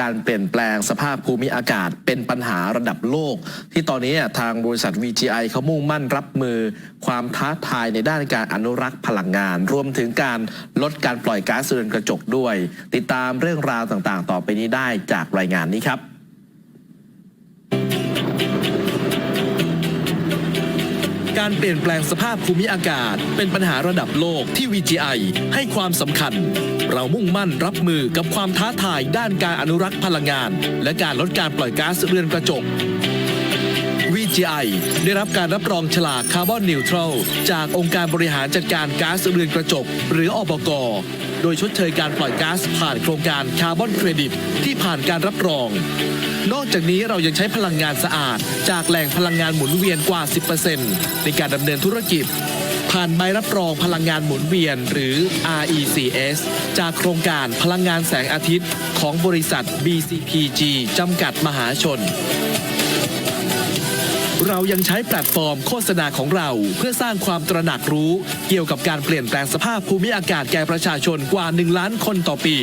การเปลี่ยนแปลงสภาพภูมิอากาศเป็นปัญหาระดับโลก ที่ตอนนี้ทางบริษัท VGI เขามุ่งมั่นรับมือ ความท้าทายในด้านการอนุรักษ์พลังงาน รวมถึงการลดการปล่อยก๊าซเรือนกระจกด้วย ติดตามเรื่องราวต่างๆ ต่อไปนี้ได้จากรายงานนี้ครับ การเปลี่ยนแปลงสภาพภูมิอากาศ เป็นปัญหาระดับโลกที่ VGI ให้ความสำคัญ เรามุ่งมั่นรับมือกับความท้าทายด้านการอนุรักษ์พลังงาน และการลดการปล่อยก๊าซเรือนกระจก GI ได้รับการรับรองฉลากคาร์บอนนิวทรัลจากองค์การบริหารจัดการก๊าซเรือนกระจก หรืออบก โดยชดเชยการปล่อยก๊าซผ่านโครงการคาร์บอนเครดิตที่ผ่านการรับรอง นอกจากนี้เรายังใช้พลังงานสะอาด จากแหล่งพลังงานหมุนเวียนกว่า 10%ในการดำเนินธุรกิจผ่านใบรับรองพลังงานหมุนเวียนหรือ RECS จากโครงการพลังงานแสงอาทิตย์ของบริษัท BCPG จำกัดมหาชน เรายังใช้แพลตฟอร์มโฆษณาของเรา เพื่อสร้างความตระหนักรู้ เกี่ยวกับการเปลี่ยนแปลงสภาพภูมิอากาศแก่ประชาชนกว่า 1 ล้านคนต่อปี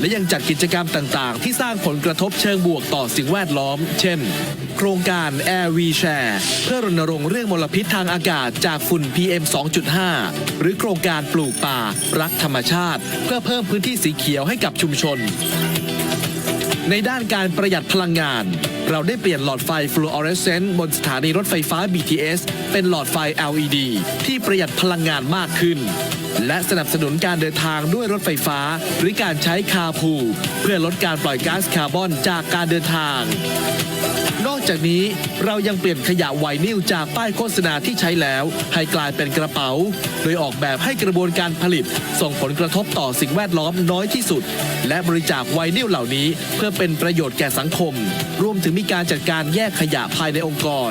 และยังจัดกิจกรรมต่างๆ ที่สร้างผลกระทบเชิงบวกต่อสิ่งแวดล้อม เช่น โครงการ Air We Share เพื่อรณรงค์เรื่องมลพิษทางอากาศจากฝุ่น PM 2.5 หรือโครงการปลูกป่า รักธรรมชาติ เพื่อเพิ่มพื้นที่สีเขียวให้กับชุมชน ในด้านการประหยัดพลังงาน เราได้เปลี่ยนหลอดไฟฟลูออเรสเซนต์บนสถานีรถไฟฟ้า BTS เป็นหลอดไฟ LED ที่ประหยัดพลังงานมากขึ้น และสนับสนุนการเดินทางด้วยรถไฟฟ้า หรือการใช้คาร์พูเพื่อลดการปล่อยก๊าซคาร์บอนจากการเดินทางนอกจากนี้เรายังเปลี่ยนขยะไวนิลจากป้ายโฆษณาที่ใช้แล้ว ให้กลายเป็นกระเป๋า โดยออกแบบให้กระบวนการผลิต ส่งผลกระทบต่อสิ่งแวดล้อมน้อยที่สุด และบริจาคไวนิลเหล่านี้เพื่อเป็นประโยชน์แก่สังคม รวมถึงมีการจัดการแยกขยะภายในองค์กร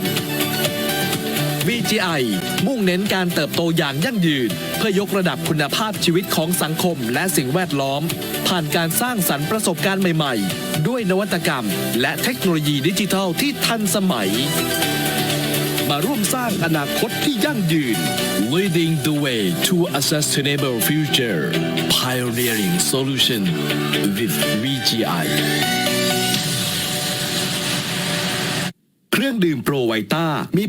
VGI มุ่งเน้นการเติบโตอย่างยั่งยืน เพื่อยกระดับคุณภาพชีวิตของสังคมและสิ่งแวดล้อม ผ่านการสร้างสรรค์ประสบการณ์ใหม่ ๆ ด้วยนวัตกรรม และเทคโนโลยีดิจิทัลที่ทันสมัย มาร่วมสร้างอนาคตที่ยั่งยืน Leading the way to a sustainable future Pioneering solution with VGI เครื่องดื่มโปรไวต้ามี